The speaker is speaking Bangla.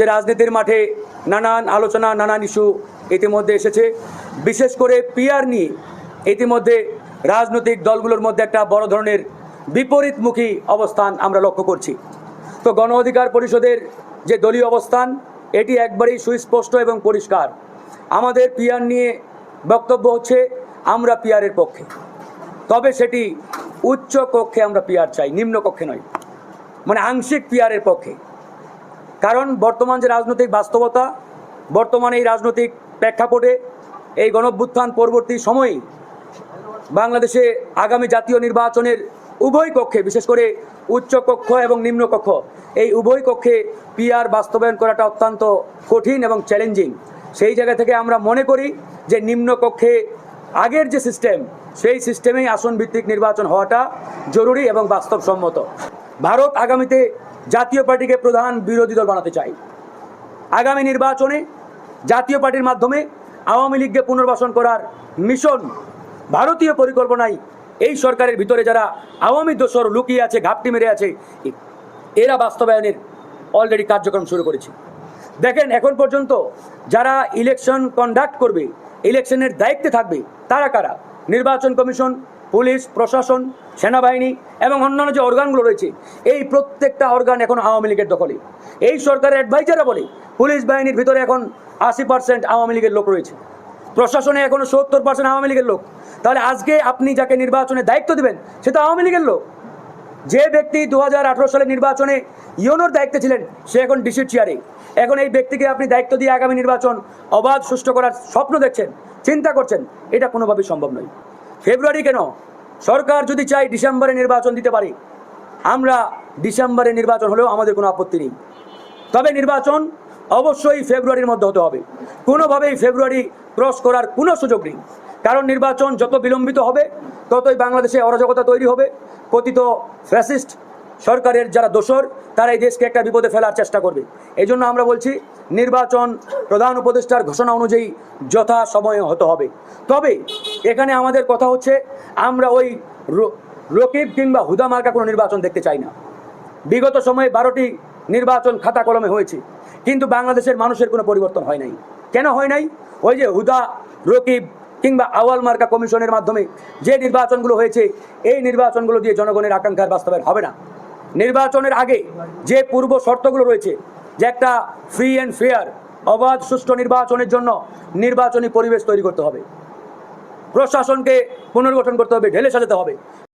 যে রাজনীতির মাঠে নানান আলোচনা, নানান ইস্যু ইতিমধ্যে এসেছে। বিশেষ করে পিয়ার নিয়ে ইতিমধ্যে রাজনৈতিক দলগুলোর মধ্যে একটা বড় ধরনের বিপরীতমুখী অবস্থান আমরা লক্ষ্য করছি। তো গণ অধিকার পরিষদের যে দলীয় অবস্থান, এটি একবারেই সুস্পষ্ট এবং পরিষ্কার। আমাদের পিয়ার নিয়ে বক্তব্য হচ্ছে, আমরা পিয়ারের পক্ষে। তবে সেটি উচ্চ কক্ষে আমরা পিয়ার চাই, নিম্ন কক্ষে নয়। মানে আংশিক পিয়ারের পক্ষে। কারণ বর্তমান যে রাজনৈতিক বাস্তবতা, বর্তমানে এই রাজনৈতিক প্রেক্ষাপটে এই গণভ্যুত্থান পরবর্তী সময়ে বাংলাদেশে আগামী জাতীয় নির্বাচনের উভয় কক্ষে, বিশেষ করে উচ্চ কক্ষ এবং নিম্ন কক্ষ, এই উভয় কক্ষে পিআর বাস্তবায়ন করাটা অত্যন্ত কঠিন এবং চ্যালেঞ্জিং সেই জায়গা থেকে আমরা মনে করি যে নিম্ন কক্ষে আগের যে সিস্টেম সেই সিস্টেমেই আসন ভিত্তিক নির্বাচন হওয়াটা জরুরি এবং বাস্তবসম্মত। ভারত আগামীতে জাতীয় পার্টিকে প্রধান বিরোধী দল বানাতে চায় আগামী নির্বাচনে জাতীয় পার্টির মাধ্যমে আওয়ামী লীগকে পুনর্বাসন করার মিশন ভারতীয় পরিকল্পনায় এই সরকারের ভিতরে যারা আওয়ামী দোসর লুকিয়ে আছে, ঘাপটি মেরে আছে, এরা বাস্তবায়নের অলরেডি কার্যক্রম শুরু করেছে। দেখেন, এখন পর্যন্ত যারা ইলেকশন কন্ডাক্ট করবে ইলেকশনের দায়িত্বে থাকবে, তারা কারা? নির্বাচন কমিশন পুলিশ, প্রশাসন, সেনাবাহিনী এবং অন্যান্য যে অর্গানগুলো রয়েছে, এই প্রত্যেকটা অর্গান এখন আওয়ামী লীগের দখলে। এই সরকারের অ্যাডভাইজাররা বলে, পুলিশ বাহিনীর ভিতরে এখন আশি পার্সেন্ট আওয়ামী লীগের লোক রয়েছে। প্রশাসনে এখনও সত্তর পার্সেন্ট আওয়ামী লীগের লোক। তাহলে আজকে আপনি যাকে নির্বাচনে দায়িত্ব দেবেন, সে তো আওয়ামী লীগের লোক। যে ব্যক্তি দু সালের নির্বাচনে ইউনোর দায়িত্বে ছিলেন, সে এখন ডিসির চেয়ারে এখন এই ব্যক্তিকে আপনি দায়িত্ব দিয়ে আগামী নির্বাচন অবাধ, সুষ্ঠু করার স্বপ্ন দেখছেন, চিন্তা করছেন, এটা কোনোভাবেই সম্ভব নয়। ফেব্রুয়ারি কেন? সরকার যদি চাই ডিসেম্বরে নির্বাচন দিতে পারে, আমরা ডিসেম্বরে নির্বাচন হলেও আমাদের কোনো আপত্তি নেই। তবে নির্বাচন অবশ্যই ফেব্রুয়ারির মধ্যে হতে হবে। কোনোভাবেই ফেব্রুয়ারি ক্রস করার কোনো সুযোগ নেই। কারণ নির্বাচন যত বিলম্বিত হবে, ততই বাংলাদেশে অরাজকতা তৈরি হবে। কথিত ফ্যাসিস্ট সরকারের যারা দোসর তারা এই দেশকে একটা বিপদে ফেলার চেষ্টা করবে। এই জন্য আমরা বলছি, নির্বাচন প্রধান উপদেষ্টার ঘোষণা অনুযায়ী যথা সময়ে হতে হবে। তবে এখানে আমাদের কথা হচ্ছে, আমরা ওই রকিব কিংবা হুদা মার্কা কোনো নির্বাচন দেখতে চাই না। বিগত সময়ে বারোটি নির্বাচন খাতা কলমে হয়েছে, কিন্তু বাংলাদেশের মানুষের কোনো পরিবর্তন হয় নাই। কেন হয় নাই? ওই যে হুদা, রকিব কিংবা আওয়াল মার্কা কমিশনের মাধ্যমে যে নির্বাচনগুলো হয়েছে, এই নির্বাচনগুলো দিয়ে জনগণের আকাঙ্ক্ষার বাস্তবায়ন হবে না। নির্বাচনের আগে যে পূর্ব শর্তগুলো রয়েছে যে একটা ফ্রি অ্যান্ড ফেয়ার অবাধ, সুষ্ঠু নির্বাচনের জন্য নির্বাচনী পরিবেশ তৈরি করতে হবে। প্রশাসনকে পুনর্গঠন করতে হবে, ঢেলে সাজাতে হবে।